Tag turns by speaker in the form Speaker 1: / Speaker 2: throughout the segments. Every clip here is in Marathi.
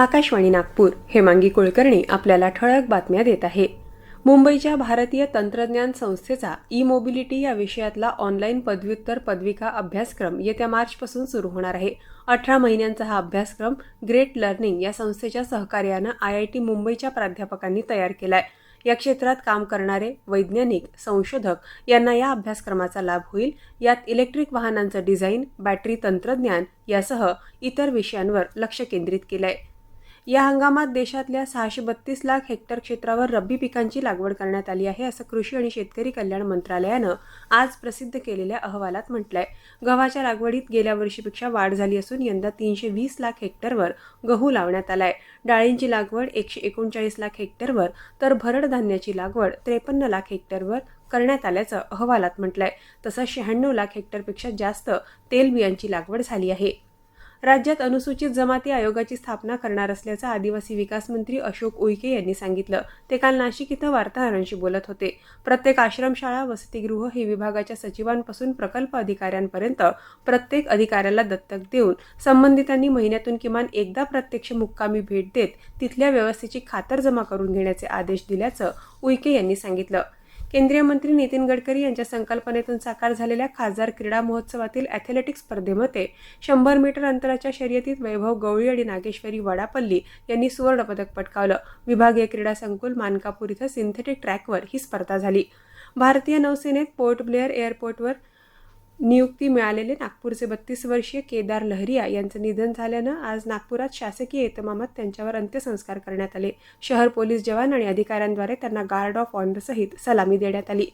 Speaker 1: आकाशवाणी नागपूर हेमांगी कुलकर्णी आपल्याला ठळक बातम्या देत आहे मुंबईच्या भारतीय तंत्रज्ञान संस्थेचा ई मोबिलिटी या विषयातला ऑनलाईन पदव्युत्तर पदविका अभ्यासक्रम येत्या मार्चपासून सुरू होणार आहे अठरा महिन्यांचा हा अभ्यासक्रम ग्रेट लर्निंग या संस्थेच्या सहकार्यानं आय आय टी मुंबईच्या प्राध्यापकांनी तयार केला आहे या क्षेत्रात काम करणारे वैज्ञानिक संशोधक यांना या अभ्यासक्रमाचा लाभ होईल यात इलेक्ट्रिक वाहनांचं डिझाईन बॅटरी तंत्रज्ञान यासह इतर विषयांवर लक्ष केंद्रित केलं आहे या हंगामात देशातल्या सहाशे बत्तीस लाख हेक्टर क्षेत्रावर रब्बी पिकांची लागवड करण्यात आली आहे असं कृषी आणि शेतकरी कल्याण मंत्रालयानं आज प्रसिद्ध केलेल्या अहवालात म्हटलंय गव्हाच्या लागवडीत गेल्या वर्षीपेक्षा वाढ झाली असून यंदा तीनशे वीस लाख हेक्टरवर गहू लावण्यात आलाय डाळींची लागवड एकशे एकोणचाळीस लाख हेक्टरवर तर भरड धान्याची लागवड त्रेपन्न लाख हेक्टरवर करण्यात आल्याचं अहवालात म्हटलंय तसंच शहाण्णव लाख हेक्टरपेक्षा जास्त तेलबियांची लागवड झाली आहे राज्यात अनुसूचित जमाती आयोगाची स्थापना करणार असल्याचं आदिवासी विकास मंत्री अशोक उईके यांनी सांगितलं ते काल नाशिक इथं वार्ताहरांशी बोलत होते प्रत्येक आश्रमशाळा वसतिगृह हे विभागाच्या सचिवांपासून प्रकल्प अधिकाऱ्यांपर्यंत प्रत्येक अधिकाऱ्याला दत्तक देऊन संबंधितांनी महिन्यातून किमान एकदा प्रत्यक्ष मुक्कामी भेट देत तिथल्या व्यवस्थेची खातरजमा करून घेण्याचे आदेश दिल्याचं उईके यांनी सांगितलं केंद्रीय मंत्री नितीन गडकरी यांच्या संकल्पनेतून साकार झालेल्या खासदार क्रीडा महोत्सवातील ॲथलेटिक्स स्पर्धेमध्ये शंभर मीटर अंतराच्या शर्यतीत वैभव गवळी आणि नागेश्वरी वडापल्ली यांनी सुवर्णपदक पटकावलं विभागीय क्रीडा संकुल मानकापूर इथं सिंथेटिक ट्रॅकवर ही स्पर्धा झाली भारतीय नौसेनेत पोर्ट ब्लेअर एअरपोर्टवर नियुक्ती मिळालेले नागपूरचे बत्तीस वर्षीय केदार लहरिया यांचं निधन झाल्यानं आज नागपुरात शासकीय इतमामात त्यांच्यावर अंत्यसंस्कार करण्यात आले शहर पोलीस जवान आणि अधिकाऱ्यांद्वारे त्यांना गार्ड ऑफ सहित सलामी देण्यात आली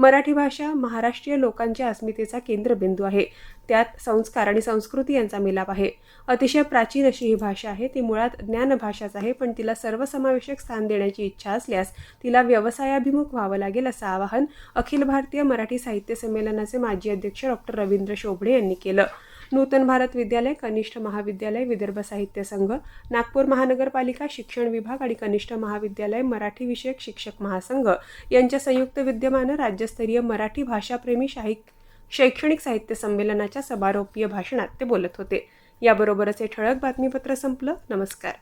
Speaker 1: मराठी भाषा महाराष्ट्रीय लोकांच्या अस्मितेचा केंद्रबिंदू आहे त्यात संस्कार आणि संस्कृती यांचा मिलाप आहे अतिशय प्राचीन अशी ही भाषा आहे ती मुळात ज्ञान भाषाच आहे पण तिला सर्वसमावेशक स्थान देण्याची इच्छा असल्यास तिला व्यवसायाभिमुख व्हावं लागेल असं आवाहन अखिल भारतीय मराठी साहित्य संमेलनाचे माजी अध्यक्ष डॉक्टर रवींद्र शोभडे यांनी केलं नूतन भारत विद्यालय कनिष्ठ महाविद्यालय विदर्भ साहित्य संघ नागपूर महानगरपालिका शिक्षण विभाग आणि कनिष्ठ महाविद्यालय मराठी विषयक शिक्षक महासंघ यांच्या संयुक्त विद्यमानं राज्यस्तरीय मराठी भाषाप्रेमी साहित्य शैक्षणिक साहित्य संमेलनाच्या समारोपीय भाषणात ते बोलत होते याबरोबरच हे ठळक बातमीपत्र संपलं नमस्कार